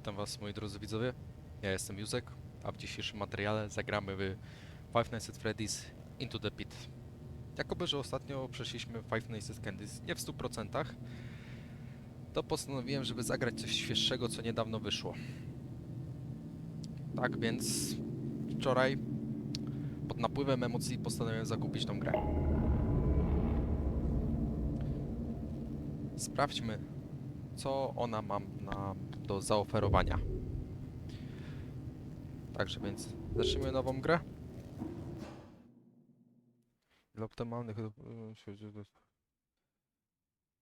Witam was moi drodzy widzowie, ja jestem Józek, a w dzisiejszym materiale zagramy w Five Nights at Freddy's Into the Pit. Jakoby, że ostatnio przeszliśmy Five Nights at Candy's nie w 100%, to postanowiłem, żeby zagrać coś świeższego, co niedawno wyszło. Tak więc wczoraj pod napływem emocji postanowiłem zakupić tą grę. Sprawdźmy, co ona ma nam do zaoferowania. Także więc zacznijmy nową grę. Dla optymalnych e,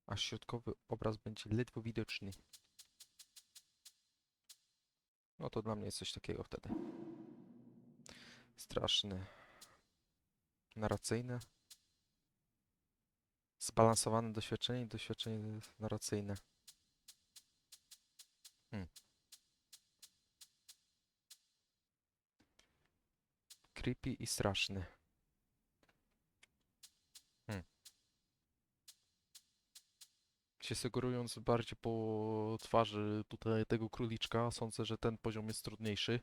a środkowy obraz będzie ledwo widoczny. No to dla mnie jest coś takiego wtedy. Straszny. Narracyjne. Zbalansowane doświadczenie i doświadczenie narracyjne. Hmm. Creepy i straszny. Hmm. Się sugerując bardziej po twarzy tutaj tego króliczka, sądzę, że ten poziom jest trudniejszy.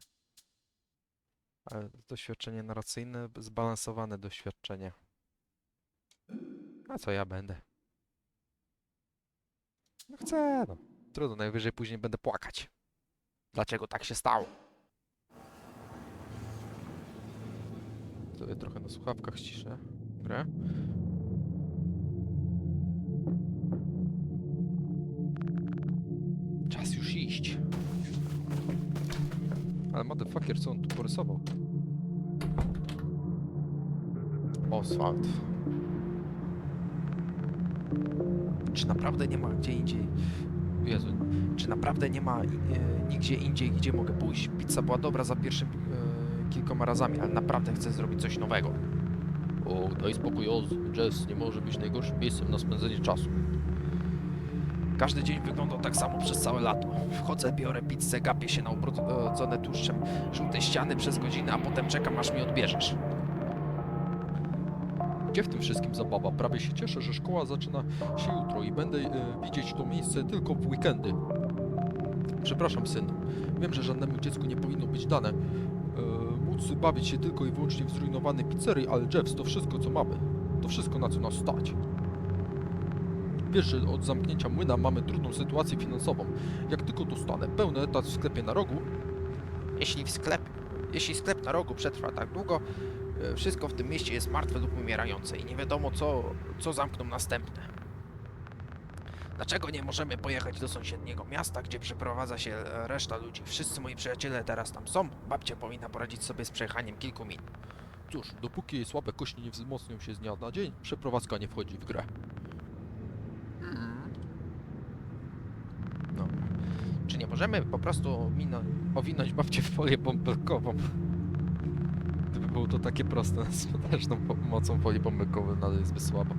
Ale doświadczenie narracyjne, zbalansowane doświadczenie. A co ja będę? No chcę, no. Trudno, najwyżej później będę płakać. Dlaczego tak się stało? Sobie trochę na słuchawkach ściszę grę. Czas już iść. Ale motherfucker, co on tu porysował? Oswald. Czy naprawdę nie ma gdzie indziej... Jezu, czy naprawdę nie ma e, nigdzie indziej, gdzie mogę pójść? Pizza była dobra za pierwszym e, kilkoma razami, ale naprawdę chcę zrobić coś nowego. O, daj spokój, Oz. Jazz nie może być najgorszym miejscem na spędzenie czasu. Każdy dzień wyglądał tak samo przez całe lato. Wchodzę, biorę pizzę, gapię się na ubrodzone tłuszczem żółte ściany przez godzinę, a potem czekam, aż mi odbierzesz. Gdzie w tym wszystkim zabawa? Prawie się cieszę, że szkoła zaczyna się jutro i będę e, widzieć to miejsce tylko w weekendy. Przepraszam, synu. Wiem, że żadnemu dziecku nie powinno być dane e, móc bawić się tylko i wyłącznie w zrujnowanej pizzerii, ale Jeffs to wszystko, co mamy. To wszystko, na co nas stać. Wiesz, że od zamknięcia młyna mamy trudną sytuację finansową. Jak tylko dostanę pełny etat w sklepie na rogu... Jeśli w sklep... Jeśli sklep na rogu przetrwa tak długo, wszystko w tym mieście jest martwe lub umierające i nie wiadomo, co, co zamkną następne. Dlaczego nie możemy pojechać do sąsiedniego miasta, gdzie przeprowadza się reszta ludzi? Wszyscy moi przyjaciele teraz tam są. Babcia powinna poradzić sobie z przejechaniem kilku min. Cóż, dopóki jej słabe kości nie wzmocnią się z dnia na dzień, przeprowadzka nie wchodzi w grę. No. Czy nie możemy po prostu mino- owinąć babcię w folię bąbelkową? Było to takie proste, z potężną pomocą folii bąbelkowej nadal jest zbyt słabo.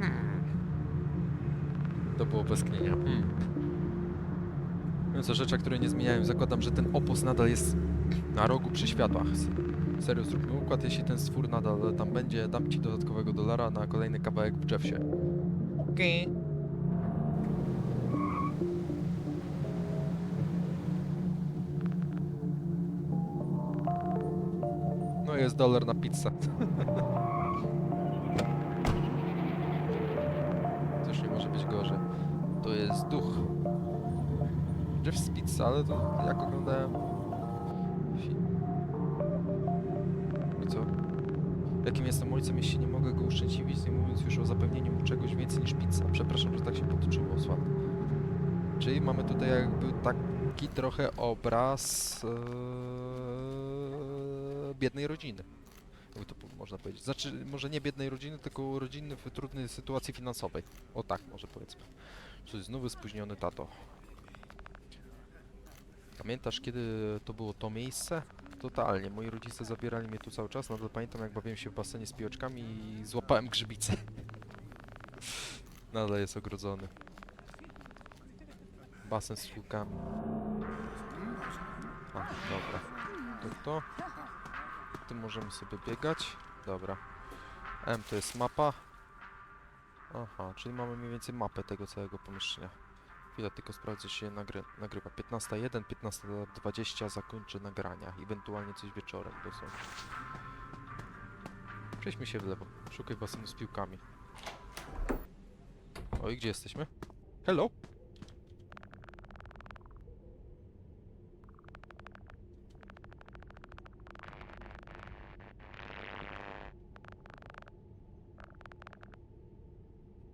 Hmm. To było westchnienia. Hmm. Mówiąc o rzeczach, które nie zmieniają, zakładam, że ten opus nadal jest na rogu przy światłach. Serio, zróbmy układ, jeśli ten stwór nadal tam będzie, dam ci dodatkowego dolara na kolejny kawałek w Jeffsie. Okej. No jest dolar na pizzę. Też nie może być gorzej. To jest duch. Jeff's Pizza, ale to jak oglądałem film. I co? Jakim jestem ojcem, jeśli nie mogę go uszczęśliwić, nie mówiąc już o zapewnieniu mu czegoś więcej niż pizza. Przepraszam, że tak się potoczyło, Oswald. Czyli mamy tutaj jakby taki trochę obraz ee, biednej rodziny. To można powiedzieć. Znaczy, może nie biednej rodziny, tylko rodziny w trudnej sytuacji finansowej. O tak, może powiedzmy. Jest znowu spóźniony tato. Pamiętasz, kiedy to było to miejsce? Totalnie. Moi rodzice zabierali mnie tu cały czas. Nadal pamiętam, jak bawiłem się w basenie z piłeczkami i złapałem grzybicę. Nadal jest ogrodzony. Basen z szkółkami. A, dobra. To to. Tym możemy sobie biegać. Dobra. M to jest mapa. Aha, czyli mamy mniej więcej mapę tego całego pomieszczenia. chwilę tylko sprawdzę, czy się nagry nagrywa. 15.01, 15.20 zakończę nagrania. Ewentualnie coś wieczorem dosłownie. Przejdźmy się w lewo. Szukaj basenu z piłkami. O i gdzie jesteśmy? Hello?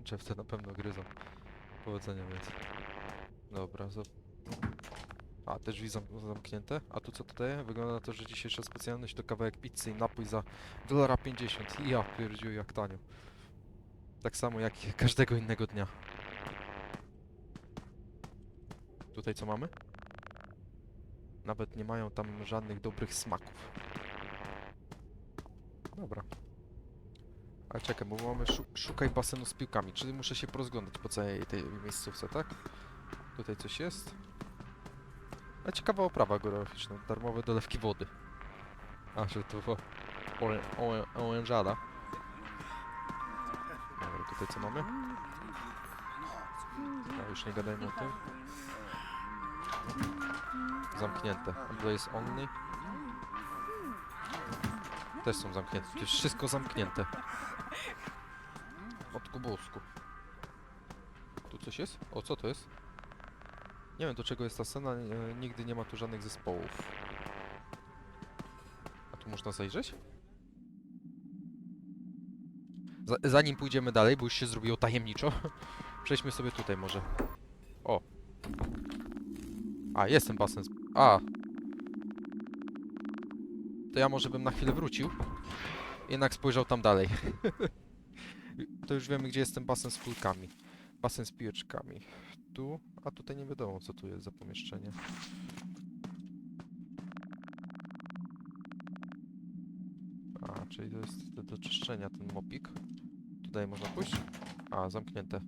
Drzewce na pewno gryzą. Powodzenia więc. Dobra, za... A, te drzwi zam zamknięte. A tu co to daje? Wygląda na to, że dzisiejsza specjalność to kawałek pizzy i napój za dolara 50. I ja pierdziu jak tanio. Tak samo jak każdego innego dnia. Tutaj co mamy? Nawet nie mają tam żadnych dobrych smaków. Dobra. Ale czekaj, bo mamy szu szukaj basenu z piłkami, czyli muszę się porozglądać po całej tej miejscówce, tak? Tutaj coś jest. A ciekawa oprawa geograficzna, darmowe dolewki wody. A, że to orę- orężada. Dobra, tutaj co mamy? A, już nie gadajmy o tym. Zamknięte. To jest only. Też są zamknięte. To jest wszystko zamknięte. Od kubusku. Tu coś jest? O, co to jest? Nie wiem do czego jest ta scena, e, nigdy nie ma tu żadnych zespołów. A tu można zajrzeć? Za, zanim pójdziemy dalej, bo już się zrobiło tajemniczo, przejdźmy sobie tutaj może. O. A, jest ten basen. z- A. To ja może bym na chwilę wrócił. Jednak spojrzał tam dalej. to już wiemy, gdzie jest ten basen z kulkami. Basen z piłeczkami. Tu, a tutaj nie wiadomo, co tu jest za pomieszczenie. A, czyli to jest do, do czyszczenia ten mopik. Tutaj można pójść? A, zamknięte.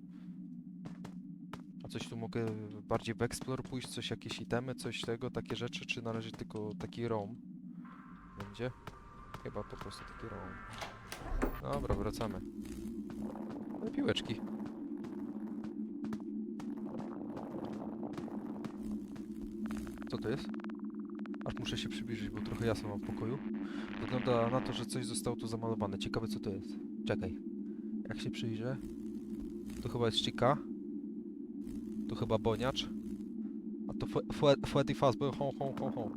A coś tu mogę bardziej w explore pójść? Coś, jakieś itemy, coś tego, takie rzeczy? Czy na razie tylko taki roam będzie? Chyba po prostu taki roam. Dobra, wracamy. No, piłeczki. Co to jest? Aż muszę się przybliżyć, bo trochę jasno mam w pokoju. Wygląda na to, że coś zostało tu zamalowane. Ciekawe co to jest. Czekaj. Jak się przyjrzę? To chyba jest Chica. To chyba Boniacz. A to Freddy Fazbear. Ho, ho, ho, ho.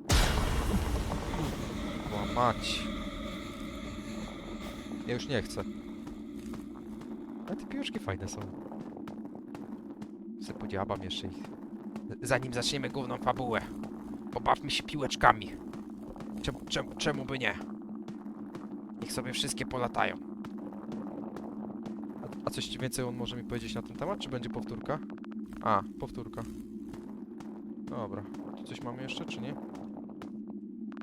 Kurwa mać. Ja już nie chcę. Ale te piłeczki fajne są. Se podziałam jeszcze ich. Zanim zaczniemy główną fabułę, pobawmy się piłeczkami. Czemu, czemu, czemu by nie? Niech sobie wszystkie polatają. A, a coś więcej on może mi powiedzieć na ten temat, czy będzie powtórka? A, powtórka. Dobra. Tu coś mamy jeszcze, czy nie?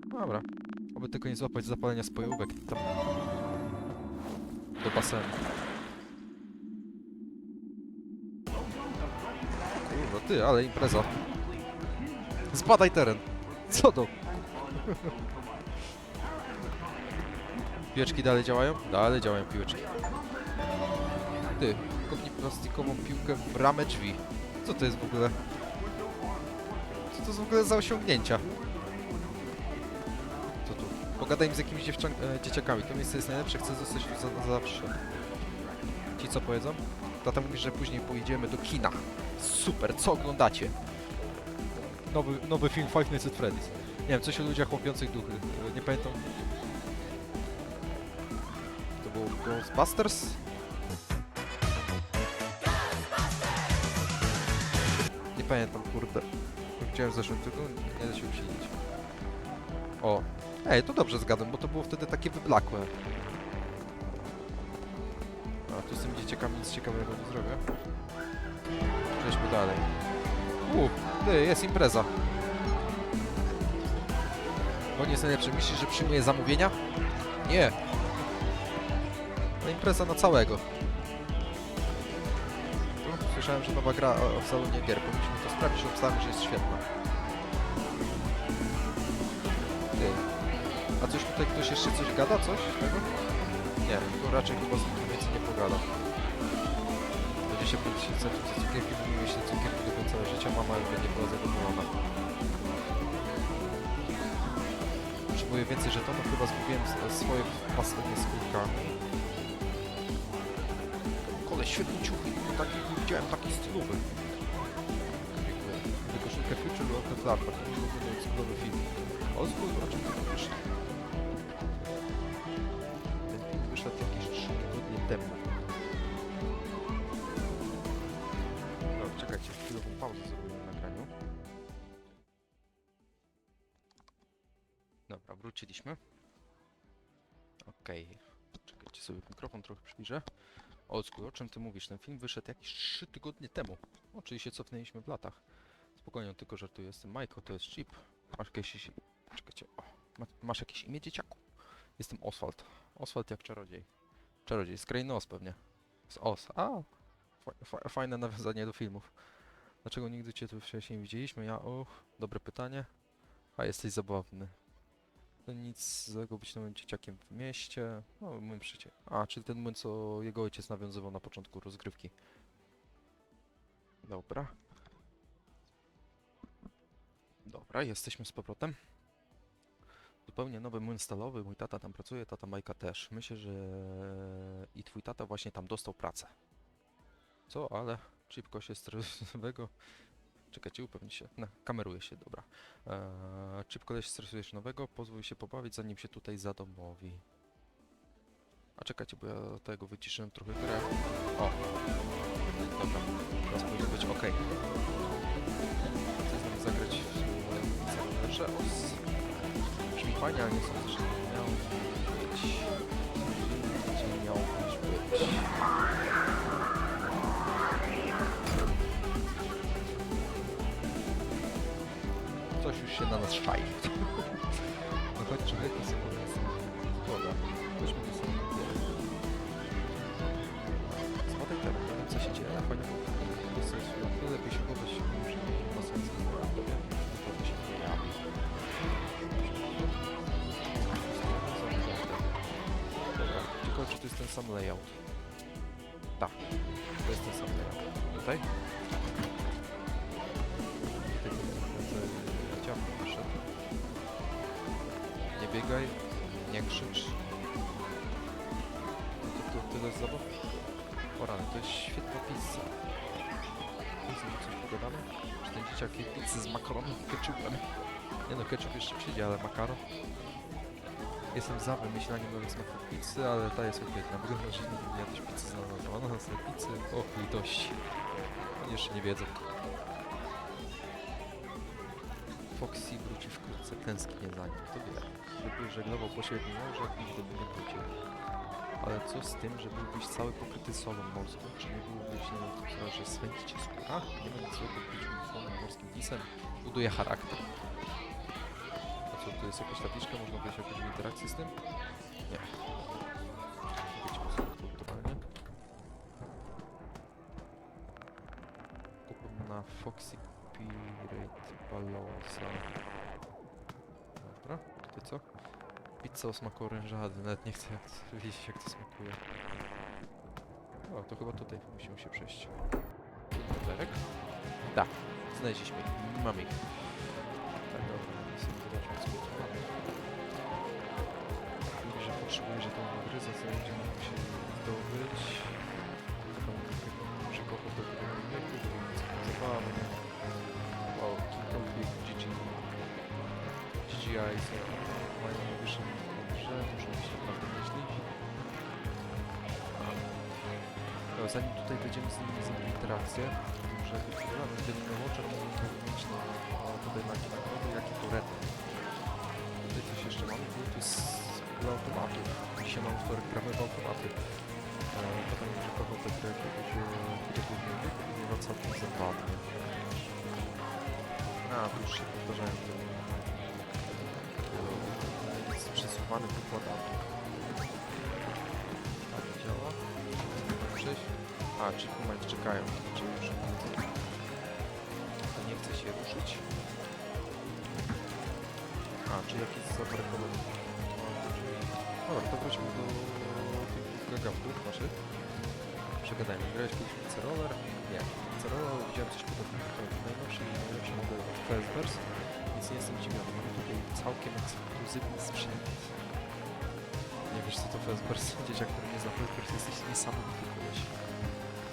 Dobra. Tylko nie złapać zapalenia spojówek tam. Do basenu. Kurwa, ty, ale impreza. Zbadaj teren. Co to? Piłeczki dalej działają? Dalej działają piłeczki. Ty, kopnij plastikową piłkę w bramę drzwi. Co to jest w ogóle? Co to jest w ogóle za osiągnięcia? Pogadaj z jakimiś dziewczan- e, dzieciakami. To miejsce jest najlepsze, chcę zostać tu za, za zawsze. Ci co powiedzą? Tata mówi, że później pojedziemy do kina. Super, co oglądacie? Nowy, nowy film Five Nights at Freddy's. Nie wiem, coś o ludziach łapiących duchy. E, Nie pamiętam. To był Ghostbusters? Nie pamiętam, kurde. Widziałem w zeszłym tygodniu, nie da się usilić. O, ej, to dobrze zgadłem, bo to było wtedy takie wyblakłe. A tu z tymi dzieciakami nic ciekawego nie zrobię. Przejdźmy dalej. U, ty, jest impreza. On jest najlepszy. Myślisz, że przyjmuje zamówienia? Nie. No impreza na całego. Słyszałem, że nowa gra o, o salonie gier. Powinniśmy to sprawdzić, obstawiam, że jest świetna. Tutaj ktoś jeszcze coś gada? Coś tego? Nie, to raczej chyba z nikim więcej nie pogada. To gdzieś się producentem za cukierki, wymieniły się cukierki do końca życia, mama jakby nie była zadowolona. Potrzebuję więcej żetonów, chyba zgubiłem swoje pasownie z kulkami. Kole, świetny ciuchy, taki widziałem, taki stylowy. Dziękuję. Koszulkę Future of the Flag, taki ulubiony film. O, o czym ty mówisz? Mówisz? Ten film wyszedł jakieś 3 tygodnie temu. O, czyli się cofnęliśmy w latach. Spokojnie, tylko żartuję. Jestem Michael, to jest Chip. Masz jakieś... Czekajcie, o. ma- Masz jakieś imię dzieciaku? Jestem Oswald. Oswald jak czarodziej. Czarodziej, z Krainy Os pewnie. Z Os. A, fa- fa- fajne nawiązanie do filmów. Dlaczego nigdy cię tu wcześniej nie widzieliśmy? Ja, och, dobre pytanie. A, jesteś zabawny. Nic złego być nowym dzieciakiem w mieście. No, młyn przycie. A, czyli ten młyn, co jego ojciec nawiązywał na początku rozgrywki. Dobra. Dobra, jesteśmy z powrotem. Zupełnie nowy młyn stalowy, mój tata tam pracuje, tata Majka też. Myślę, że i twój tata właśnie tam dostał pracę. Co, ale szybko się stresowego. Czekajcie, upewnij się. No, kameruje się, dobra. Eee, czy koleś stresujesz nowego? Pozwól się pobawić, zanim się tutaj zadomowi. A czekajcie, bo ja tego wyciszyłem trochę grę. O! Dobra, teraz powinno być ok. Chcę z nami zagrać w serwerze OS. Brzmi fajnie, ale nie sądzę, że miał być. Gdzie miał być? Się na nas szai. No chodź, człowieku, sobie Dobra, weźmy to sobie. Spadek teraz, nie wiem co się dzieje, ale fajnie bez sensu. No lepiej się chować, ma sensu. To się pojawi. Dobra, ciekawe czy to jest ten sam layout. Tak, to jest ten sam layout. Tutaj biegaj, nie krzycz. No to, to tyle zabaw. O rany, to jest świetna pizza. Z nim coś pogadamy? Czy ten dzieciak je pizzy z makaronem i ketchupem? Nie no, ketchup jeszcze przyjdzie, ale makaron? Jestem za wymyślaniem nowych smaków pizzy, ale ta jest świetna. Wygląda, że nie jadłeś pizzy z ananasem. Ananas na pizzy? Och, litości. Jeszcze nie wiedzą. Foxy wróci wkrótce, tęsknię za nim. Kto wie, gdyby żeglował po średnim morzu, nigdy by nie wrócił. Ale co z tym, że byłbyś cały pokryty solą morską? Czy nie byłobyś na to, że swędzi cię skóra? Nie ma nic złego w byciu morskim pisem. Buduje charakter. A co, tu jest jakaś tabliczka? Można wejść jakąś interakcję z tym? Nie. Na Foxy Pirate Ballosa. Dobra, ty co? Pizza o smaku orężady, nawet nie chcę jak to, wiedzieć jak to smakuje. O, to chyba tutaj musimy się przejść. Derek? Tak, znaleźliśmy ich. Mamy ich. Tak, dobra, sobie zobaczmy co tu mamy. Mówi, że potrzebuje żetonu do gry, za co będziemy musieli zdobyć. Tam takiego przykopów do tego wieku, do zabawny. Wow, GGI są, mają najwyższą grze, muszą być naprawdę myśli. No, zanim tutaj będziemy z nimi zrobić interakcję, że jedyny watcher możemy mieć na, na tutaj na nagrody, jak i turety. Tutaj coś jeszcze mamy, to jest dla automatów. Dzisiaj mam gramy w automaty. E, potem będzie kochał tę grę kiedyś, e, kiedy później wieku, będzie miał całkiem zabawnie. A, tu już się powtarzają te jest przesuwany wykładany. Tak działa. Przejść. A, moment czekają, czy już. To nie chce się ruszyć. A, czy jakiś zaparkowany. Dobra, to wróćmy do tych gagawków naszych. przegadajmy. Grałeś kiedyś w C-Roller? Nie. C-Roller widziałem coś podobnego. To najnowszy i najlepszy model nie jestem zdziwiony. Mamy tutaj całkiem ekskluzywny sprzęt. Nie wiesz co to Fazbears? Dzieciak, który nie zna Fazbears, jesteś niesamowity koleś.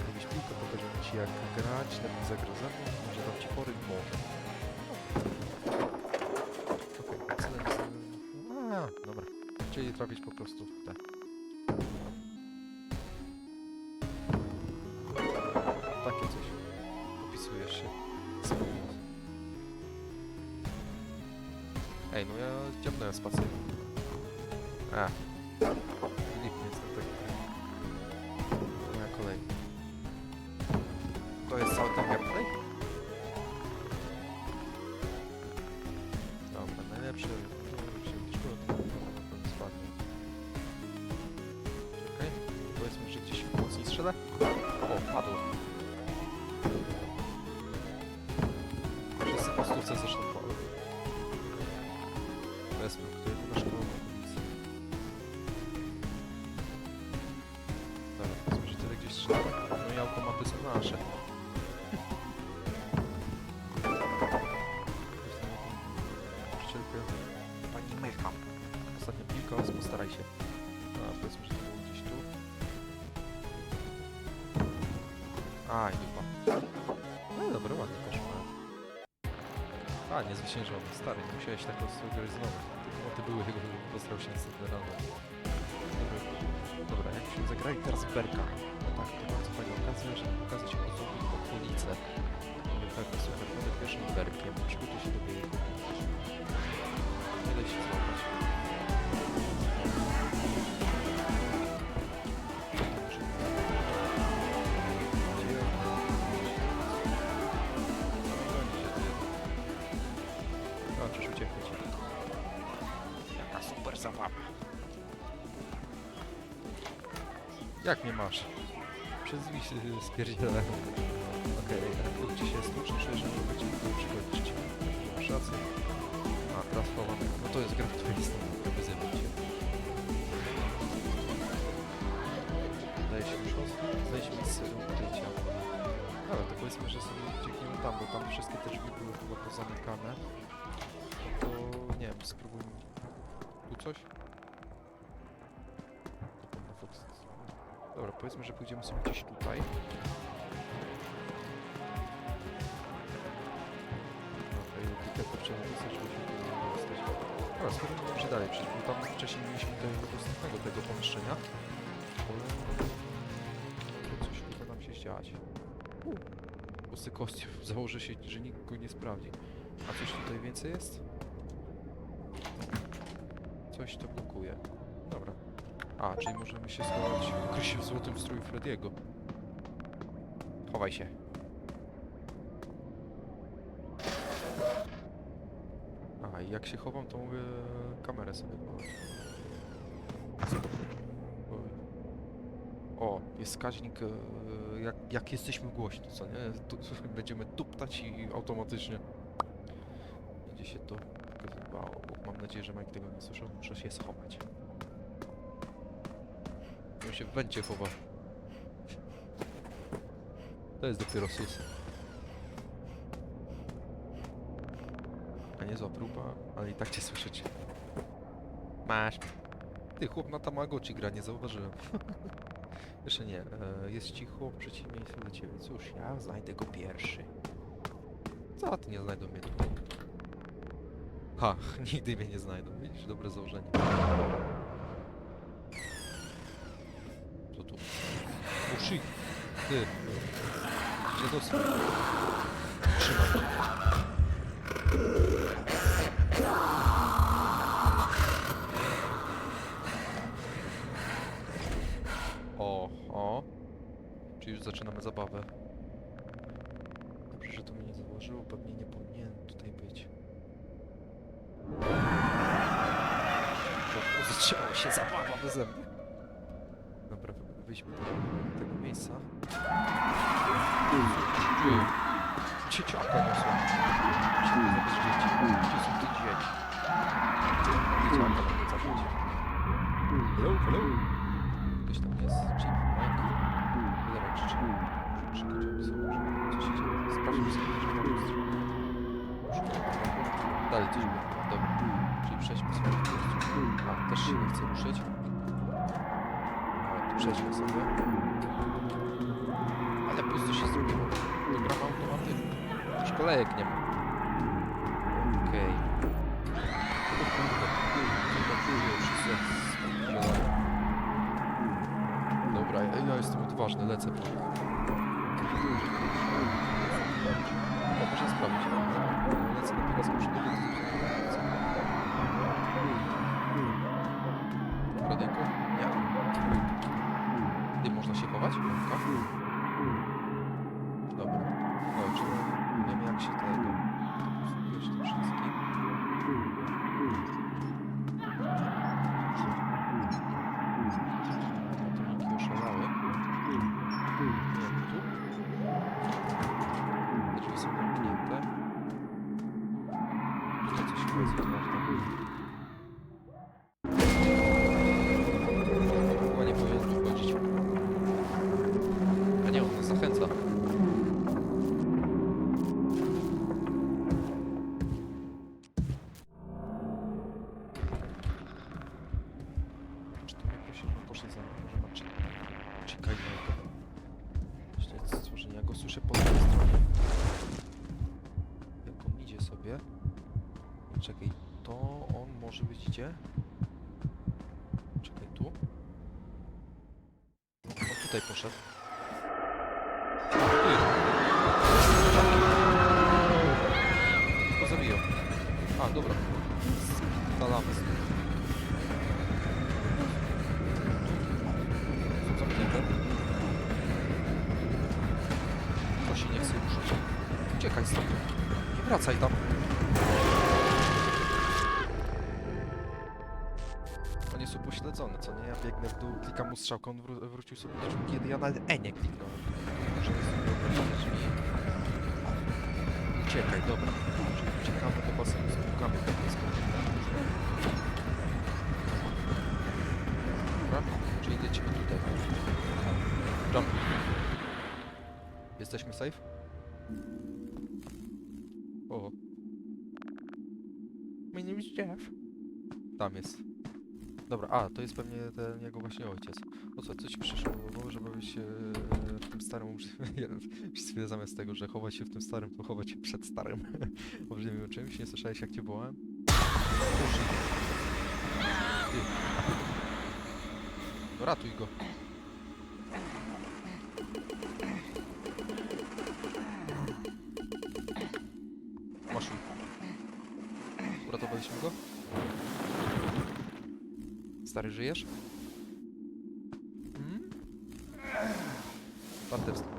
Gdybyś piłkę pokażę ci jak grać, lepiej zagra ze mną, może dam ci pory, może. Okej, celem jest... A, dobra. Czyli trafić po prostu w te. Spację. A. Filip, jestem taki. Moja kolej. To jest cały ten gameplay? Dobra, najlepszy. Tu się to spadnie. Czekaj. Powiedzmy, że gdzieś mocniej strzela. O, padło. Stary, musiałeś tak znowu. Te moty były, jakby postarał się rano. Dobra, jak się zagrali teraz Berka. No tak, to bardzo fajna okazja, żeby pokazać osobę okolice. Mówię tak, super, będę pierwszym Berkiem, przygotuj się do biegu. Nie daj się złapać. Jak mnie masz? Przez się spierdzielę. Okej, okay, gdzie się czuję, że nie będzie mógł przygodzić. Masz rację. A, teraz chowam. No to jest gra w twojej strony, nie wyzywać cię. Zdaje się już zdaje się miejsce do ukrycia. Dobra, to powiedzmy, że sobie uciekniemy tam, bo tam wszystkie te drzwi były chyba pozamykane. No to nie wiem, spróbujmy. Tu coś? Dobra, powiedzmy, że pójdziemy sobie gdzieś tutaj. Okej, okay, etykietę trzeba wpisać, żebyśmy nie dostać. Dobra, spróbujmy się dalej, przecież tam wcześniej mieliśmy tego dostępnego tego pomieszczenia. Ale... Coś tutaj nam się dziać. Pusty kostium, założę się, że nikt go nie sprawdzi. A coś tutaj więcej jest? Coś to blokuje. Dobra. A, czyli możemy się schować, ukryć się w złotym stroju Frediego. Chowaj się. A, i jak się chowam, to mogę kamerę sobie. O, jest wskaźnik, e, jak, jak jesteśmy głośni, co nie? Tu, będziemy tuptać i automatycznie będzie się to pokazywało. Mam nadzieję, że Mike tego nie słyszał, muszę się schować. Się w węcie chowa. To jest dopiero sus. A nie zła próba, ale i tak cię słyszeć. Masz. Ty, chłop na Tamagotchi gra, nie zauważyłem. Jeszcze nie, e, jest cicho w przeciwieństwie do ciebie. Cóż, ja znajdę go pierwszy. Co ty nie znajdą mnie tutaj? Ha, nigdy mnie nie znajdą. Widzisz, dobre założenie. Co tu? Shit! Ty! Dziadostwo. Trzymaj. O, o. Czy już zaczynamy zabawę. Dobrze, że to mnie nie zauważyło, pewnie nie powinien tutaj być. To zaczęła się zabawa beze mnie byliśmy do tego miejsca. Dzieciaka niosą. Zobacz, dzieci. Gdzie są te dzieci? Dzieciaka na co będzie. Hello, hello. Ktoś tam jest. Chip, Mike. Dobra, krzyczy. Muszę krzyknąć, aby zobaczyć, co się dzieje. Sprawdźmy sobie, że tam jest. Dalej, coś było. Dobra. Czyli przejdźmy sobie. A, też się nie chcę ruszyć. Przejdźmy sobie. Ale pusto się zrobiło. Dobra, automaty. Już kolejek nie ma. Okej. O kurde. Zobaczyłem, wszyscy zielają. Dobra, ja, ja jestem odważny, lecę po tutaj poszedł. Go zabiją. A, dobra. Spalamy stąd. Są zamknięte. To się nie chce ruszyć. Uciekaj stąd. Nie wracaj tam. Mu strzałką, on wró wrócił sobie do drzwi, kiedy ja nawet E nie kliknąłem. Muszę. Uciekaj, dobra. Czyli uciekamy do basenu piłkami tak jest Dobra, czyli lecimy tutaj. Jump. Jesteśmy safe? O. My name is Jeff. Tam jest. Dobra, a, to jest pewnie ten jego właśnie ojciec. O co, co ci przyszło żeby być e, w tym starym obrzydliwym... Chwilę zamiast tego, że chować się w tym starym, to chować się przed starym obrzydliwym czymś. Nie słyszałeś jak cię wołałem? Ratuj go. Maszuj. Uratowaliśmy go? Stary, żyjesz? Hmm? Partnerstwo.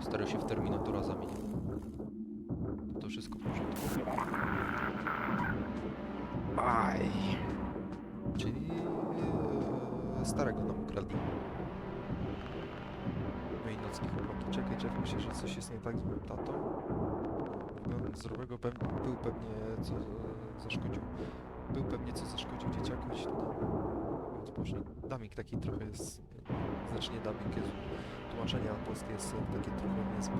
Stary się w Terminatora zamienił. To wszystko w porządku. Aj. Czyli e, starego nam ukradli. No i nocni chłopaki. Czekaj, Jeff, myślę, że coś jest nie tak z moim tatą. Zdrowego był pewnie co zaszkodził. Był pewnie co zaszkodził dzieciakom i się to odpocznie. Damik taki trochę jest. Znacznie damik jest. Tłumaczenie na polskie jest takie trochę niezbyt.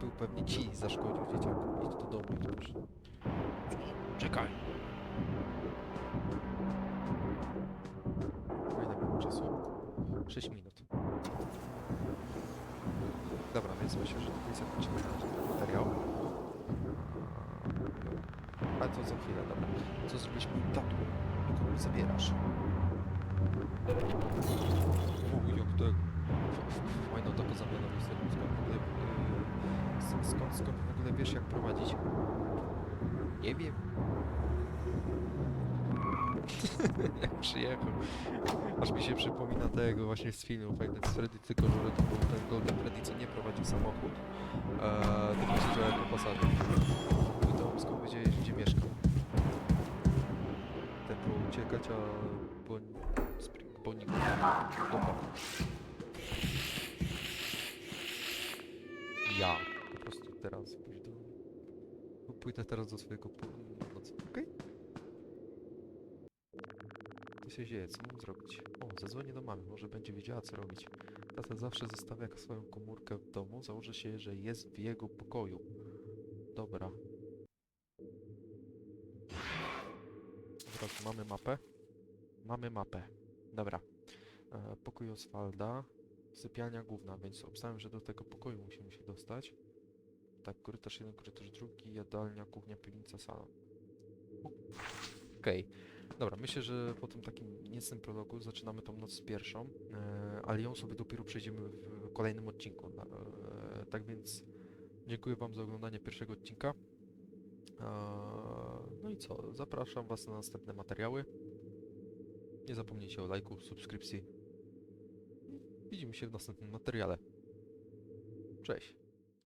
Był pewnie ci zaszkodził dzieciakom. Idź do domu i odpocznij. Czekaj. 6 minut. Dobra, więc myślę, że tutaj zakończymy ten materiał. A to za chwilę, dobra. Co zrobiliśmy tatu? Kogo mi zabierasz? Uuu, jak to... Fajno to go zamianowi skąd. Yy, skąd, skąd w ogóle wiesz jak prowadzić? Nie wiem. jak przyjechał. Aż mi się przypomina tego właśnie z filmu Fajny Freddy, tylko że to był ten Golden Freddy, co nie prowadził samochód. Eee, tylko siedział jako pasażer. To skąd wiedziałeś, gdzie mieszkam. Ten próbował uciekać, a. Spring Bonnie go dopadł. Ja po prostu teraz pójdę do... Pójdę teraz do swojego... nocy, okej? Co się dzieje, co mam zrobić? O, zadzwonię do mamy, może będzie wiedziała co robić. Tata zawsze zostawia swoją komórkę w domu, założę się, że jest w jego pokoju. Dobra. Dobra, mamy mapę. Mamy mapę. Dobra. E, pokój Oswalda. Sypialnia główna, więc obstawiam, że do tego pokoju musimy się dostać. Tak, korytarz jeden, korytarz drugi, jadalnia, kuchnia, piwnica, salon. Okej. Okay. Dobra, myślę, że po tym takim niecnym prologu zaczynamy tą noc pierwszą, e, ale ją sobie dopiero przejdziemy w kolejnym odcinku. E, tak więc dziękuję Wam za oglądanie pierwszego odcinka. E, no i co? Zapraszam Was na następne materiały. Nie zapomnijcie o lajku, subskrypcji. Widzimy się w następnym materiale. Cześć.